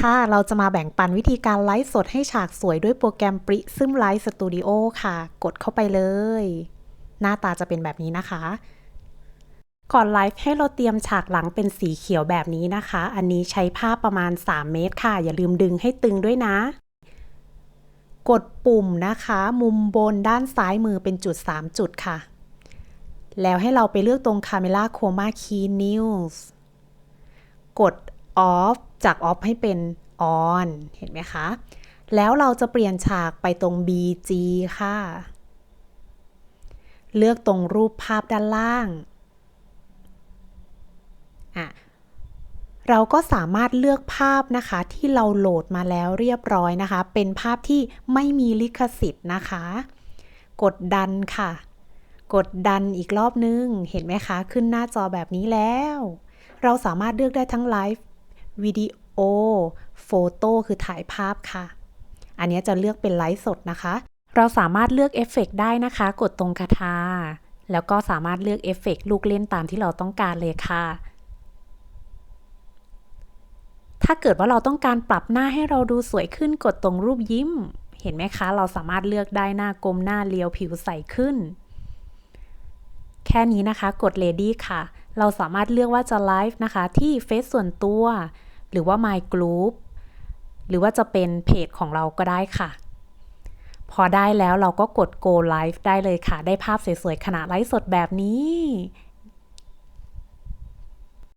ค่ะ เราจะมาแบ่งปันวิธีการไลฟ์สดให้ฉากสวยด้วยโปรแกรม Prism Live Studio ค่ะ กดเข้าไปเลย หน้าตาจะเป็นแบบนี้นะคะ ก่อนไลฟ์ให้เราเตรียมฉากหลังเป็นสีเขียวแบบนี้นะคะ อันนี้ใช้ผ้าประมาณ 3 เมตรค่ะ อย่าลืมดึงให้ตึงด้วยนะ กดปุ่มนะคะ มุมบนด้านซ้ายมือเป็นจุด 3 จุดค่ะ แล้วให้เราไปเลือกตรง Camera Chroma Key News กด off จาก off ให้เป็น on เห็นไหมคะ แล้วเราจะเปลี่ยนฉากไปตรง BG ค่ะ เลือกตรงรูปภาพด้านล่างอะเราก็สามารถเลือกภาพนะคะที่เราโหลดมาแล้วเรียบร้อยนะคะ เป็นภาพที่ไม่มีลิขสิทธิ์นะคะ กดดันค่ะ กดดันอีกรอบนึง เห็นไหมคะ ขึ้นหน้าจอแบบนี้แล้ว เราสามารถเลือกได้ทั้งไลฟ์ วิดีโอ โฟโต้คือถ่ายภาพค่ะ อันนี้จะเลือกเป็นไลฟ์สดนะคะ เราสามารถเลือกเอฟเฟกได้นะคะ กดตรงคาถาแล้วก็สามารถเลือกเอฟเฟกลูกเล่นตามที่เราต้องการเลยค่ะ ถ้าเกิดว่าเราต้องการปรับหน้าให้เราดูสวยขึ้นกดตรงรูปยิ้ม เห็นไหมคะ เราสามารถเลือกได้หน้ากลมหน้าเรียวผิวใสขึ้น แค่นี้นะคะ กด Ready ค่ะเราสามารถเลือกว่าจะไลฟ์นะคะ ที่เฟซส่วนตัว หรือว่า My Group หรือว่าจะเป็นเพจของเราก็ได้ค่ะ พอได้แล้วเราก็กด Go Live ได้เลยค่ะ ได้ภาพสวยๆขณะไลฟ์สดแบบนี้